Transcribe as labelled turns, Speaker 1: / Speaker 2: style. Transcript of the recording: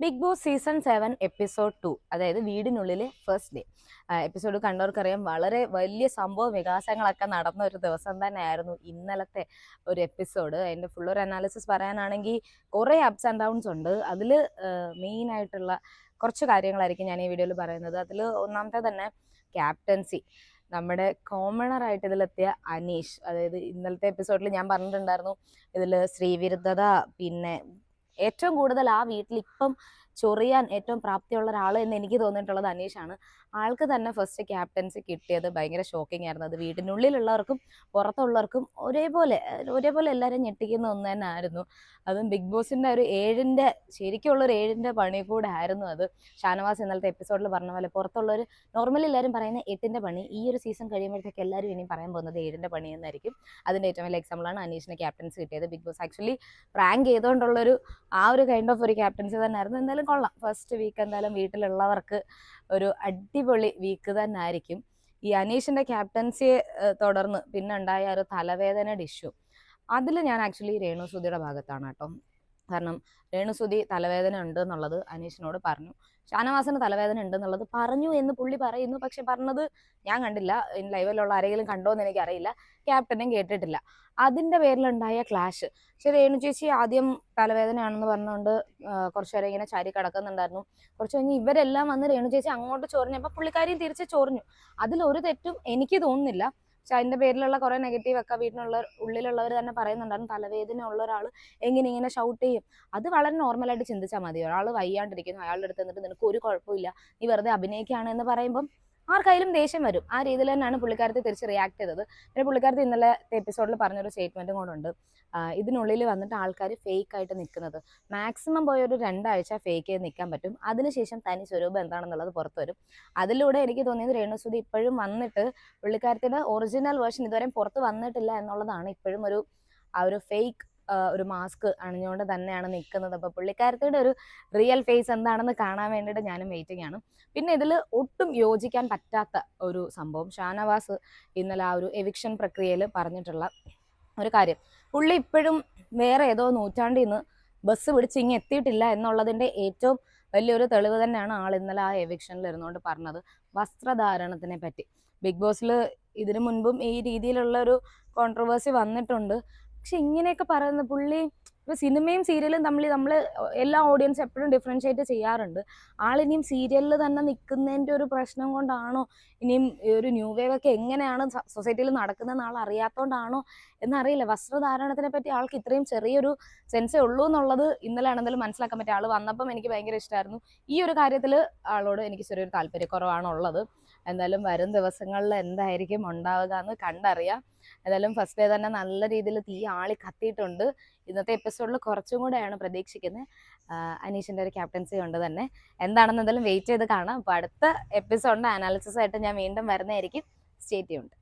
Speaker 1: Big Boss season seven episode two അതായത് വീടിനുള്ളിലെ first day. Episode കണ്ടവർക്കറിയാം വളരെ വലിയ സംഭവ വികാസങ്ങളൊക്കെ നടന്ന ഒരു ദിവസം തന്നെയായിരുന്നു ഇന്നലത്തെ ഒരു എപ്പിസോഡ്. അതിന്റെ ഫുൾ ഒരു അനാലിസിസ് പറയാനാണെങ്കിൽ കുറേ അപ്സ് ആൻഡ് ഡൗൺസ് ഉണ്ട്. അതിൽ മെയിൻ ആയിട്ടുള്ള കുറച്ച് കാര്യങ്ങളായിരിക്കും ഞാൻ ഈ വീഡിയോയിൽ പറയുന്നത്. അതിൽ ഒന്നാമത്തെ തന്നെ ക്യാപ്റ്റൻസി നമ്മുടെ കോമണർ ആയിട്ട് ഇതിലെത്തിയ അനീഷ് അതായത് ഇന്നലത്തെ എപ്പിസോഡിൽ ഞാൻ പറഞ്ഞിട്ടുണ്ടായിരുന്നു ഇതിൽ സ്ത്രീവിരുദ്ധത പിന്നെ ഏറ്റവും കൂടുതൽ ആ വീട്ടിൽ ഇപ്പം ചൊറിയാൻ ഏറ്റവും പ്രാപ്തിയുള്ള ഒരാൾ എന്ന് എനിക്ക് തോന്നിയിട്ടുള്ളത് അനീഷാണ്. ആൾക്ക് തന്നെ ഫസ്റ്റ് ക്യാപ്റ്റൻസി കിട്ടിയത് ഭയങ്കര ഷോക്കിംഗ് ആയിരുന്നു. അത് വീടിനുള്ളിലുള്ളവർക്കും പുറത്തുള്ളവർക്കും ഒരേപോലെ ഒരേപോലെ എല്ലാവരും ഞെട്ടിക്കുന്ന ഒന്ന് തന്നെ ആയിരുന്നു. അതും ബിഗ് ബോസിന്റെ ഒരു ഏഴിന്റെ ശരിക്കുള്ള ഒരു ഏഴിന്റെ പണി കൂടെ ആയിരുന്നു അത്. ഷാനവാസ് ഇന്നലത്തെ എപ്പിസോഡിൽ പറഞ്ഞ പോലെ പുറത്തുള്ളവർ നോർമലി എല്ലാവരും പറയുന്ന എട്ടിന്റെ പണി ഈ ഒരു സീസൺ കഴിയുമ്പോഴത്തേക്ക് എല്ലാവരും ഇനിയും പറയാൻ പോകുന്നത് ഏഴിന്റെ പണി എന്നായിരിക്കും. അതിന്റെ ഏറ്റവും വലിയ എക്സാമ്പിളാണ് അനീഷിന് ക്യാപ്റ്റൻസി കിട്ടിയത് ബിഗ് ബോസ് ആക്ച്വലി റാങ്ക് ചെയ്തുകൊണ്ടുള്ളൊരു ആ ഒരു കൈൻഡ് ഓഫ് ഒരു ക്യാപ്റ്റൻസി തന്നെയായിരുന്നു. എന്തായാലും കൊള്ളാം. ഫസ്റ്റ് വീക്ക് എന്തായാലും വീട്ടിലുള്ളവർക്ക് ഒരു അടിപൊളി വീക്ക് തന്നെ ആയിരിക്കും ഈ അനീഷിന്റെ ക്യാപ്റ്റൻസിയെ തുടർന്ന് പിന്നെ ഉണ്ടായ ഒരു തലവേദന ഇഷ്യൂ അതിൽ ഞാൻ ആക്ച്വലി രേണു സുധിയുടെ ഭാഗത്താണ് കേട്ടോ. കാരണം രേണുസുതി തലവേദന ഉണ്ട് എന്നുള്ളത് അനീഷിനോട് പറഞ്ഞു. ഷാനവാസിന് തലവേദന ഉണ്ട് എന്നുള്ളത് പറഞ്ഞു എന്ന് പുള്ളി പറയുന്നു. പക്ഷെ പറഞ്ഞത് ഞാൻ കണ്ടില്ല. ലൈവിലുള്ള ആരെങ്കിലും കണ്ടോ എന്ന് എനിക്കറിയില്ല. ക്യാപ്റ്റനും കേട്ടിട്ടില്ല. അതിന്റെ പേരിലുണ്ടായ ക്ലാഷ് പക്ഷെ രേണു ചേച്ചി ആദ്യം തലവേദനയാണെന്ന് പറഞ്ഞുകൊണ്ട് കുറച്ചു നേരം ഇങ്ങനെ ചാരി കിടക്കുന്നുണ്ടായിരുന്നു. കുറച്ച് കഴിഞ്ഞ് ഇവരെല്ലാം വന്ന് രേണു ചേച്ചി അങ്ങോട്ട് ചൊറിഞ്ഞപ്പോൾ പുള്ളിക്കാരിയും തിരിച്ച് ചൊറിഞ്ഞു. അതിൽ ഒരു തെറ്റും എനിക്ക് തോന്നുന്നില്ല. പക്ഷെ അതിന്റെ പേരിലുള്ള കുറെ നെഗറ്റീവ് ഒക്കെ വീട്ടിലുള്ള ഉള്ളിലുള്ളവർ തന്നെ പറയുന്നുണ്ടായിരുന്നു. തലവേദന ഉള്ള ഒരാൾ എങ്ങനെ ഇങ്ങനെ ഷൗട്ട് ചെയ്യും. അത് വളരെ നോർമലായിട്ട് ചിന്തിച്ചാൽ മതി. ഒരാൾ വയ്യാണ്ടിരിക്കുന്നു. അയാളുടെ അടുത്ത് നിന്നിട്ട് നിനക്ക് ഒരു കുഴപ്പമില്ല. നീ വെറുതെ അഭിനയിക്കുകയാണ് എന്ന് പറയുമ്പം ആർക്കായാലും ദേഷ്യം വരും. ആ രീതിയിൽ തന്നെയാണ് പുള്ളിക്കാരത്തി തിരിച്ച് റിയാക്ട് ചെയ്തത്. പിന്നെ പുള്ളിക്കാരത്തി ഇന്നലെ എപ്പിസോഡിൽ പറഞ്ഞൊരു സ്റ്റേറ്റ്മെന്റും കൂടെ ഉണ്ട് ഇതിനുള്ളിൽ വന്നിട്ട് ആൾക്കാർ ഫേക്ക് ആയിട്ട് നിൽക്കുന്നത് മാക്സിമം പോയ ഒരു രണ്ടാഴ്ച ഫേക്ക് ചെയ്ത് നിൽക്കാൻ പറ്റും. അതിനുശേഷം തനി സ്വരൂപം എന്താണെന്നുള്ളത് പുറത്തു വരും. അതിലൂടെ എനിക്ക് തോന്നിയത് രേണുസുതി ഇപ്പോഴും വന്നിട്ട് പുള്ളിക്കാരത്തിയുടെ ഒറിജിനൽ വേർഷൻ ഇതുവരെയും പുറത്ത് വന്നിട്ടില്ല എന്നുള്ളതാണ് ഇപ്പോഴും ഒരു ആ ഒരു ഫേക്ക് ഒരു മാസ്ക് അണിഞ്ഞുകൊണ്ട് തന്നെയാണ് നിൽക്കുന്നത് അപ്പോൾ പുള്ളിക്കാരത്തിയുടെ ഒരു റിയൽ ഫേസ് എന്താണെന്ന് കാണാൻ വേണ്ടിയിട്ട് ഞാനും വെയിറ്റിംഗ് ആണ്. പിന്നെ ഇതിൽ ഒട്ടും യോജിക്കാൻ പറ്റാത്ത ഒരു സംഭവം ഷാനവാസ് ഇന്നലെ ആ ഒരു എവിക്ഷൻ പ്രക്രിയയിൽ പറഞ്ഞിട്ടുള്ള ഒരു കാര്യം. പുള്ളി ഇപ്പോഴും വേറെ ഏതോ നൂറ്റാണ്ടിൽ നിന്ന് ബസ് പിടിച്ച് ഇങ്ങ് എത്തിയിട്ടില്ല എന്നുള്ളതിന്റെ ഏറ്റവും വലിയൊരു തെളിവ് തന്നെയാണ് ആൾ ഇന്നലെ ആ എവിക്ഷനിൽ ഇരുന്നുകൊണ്ട് പറഞ്ഞത്. വസ്ത്രധാരണത്തിനെ പറ്റി. ബിഗ് ബോസിൽ ഇതിനു മുൻപും ഈ രീതിയിലുള്ള ഒരു കോൺട്രവേഴ്സി വന്നിട്ടുണ്ട്. പക്ഷെ ഇങ്ങനെയൊക്കെ പറയുന്ന പുള്ളി ഇപ്പൊ സിനിമയും സീരിയലും തമ്മിൽ നമ്മൾ എല്ലാ ഓഡിയൻസ് എപ്പോഴും ഡിഫറൻഷിയേറ്റ് ചെയ്യാറുണ്ട്. ആളിനിയും സീരിയലിൽ തന്നെ നിൽക്കുന്നതിന്റെ ഒരു പ്രശ്നം കൊണ്ടാണോ ഇനിയും ഒരു ന്യൂ വേവ് ഒക്കെ എങ്ങനെയാണ് സൊസൈറ്റിയിൽ നടക്കുന്നതെന്ന് ആൾ അറിയാത്തതുകൊണ്ടാണോ എന്നറിയില്ല. വസ്ത്രധാരണത്തിനെ പറ്റി ആൾക്ക് ഇത്രയും ചെറിയൊരു സെൻസേ ഉള്ളൂ എന്നുള്ളത് ഇന്നലെ ആണെന്നാലും മനസ്സിലാക്കാൻ പറ്റിയ. ആൾ വന്നപ്പം എനിക്ക് ഭയങ്കര ഇഷ്ടമായിരുന്നു ഈ ഒരു കാര്യത്തിൽ ആളോട് എനിക്ക് ചെറിയൊരു താല്പര്യക്കുറവാണുള്ളത്. എന്തായാലും വരും ദിവസങ്ങളിൽ എന്തായിരിക്കും ഉണ്ടാവുക എന്ന് കണ്ടറിയാം. എന്തായാലും ഫസ്റ്റ് ഡേ തന്നെ നല്ല രീതിയിൽ തീ ആളി കത്തിയിട്ടുണ്ട്. ഇന്നത്തെ എപ്പിസോഡിൽ കുറച്ചും കൂടെയാണ് പ്രതീക്ഷിക്കുന്നത്. അനീഷിന്റെ ഒരു ക്യാപ്റ്റൻസി കൊണ്ട് തന്നെ. എന്താണെന്ന് എന്തായാലും വെയിറ്റ് ചെയ്ത് കാണാം. അപ്പോൾ അടുത്ത എപ്പിസോഡിന്റെ അനാലിസിസ് ആയിട്ട് ഞാൻ വീണ്ടും വരുന്നതായിരിക്കും. സ്റ്റേറ്റ് ഉണ്ട്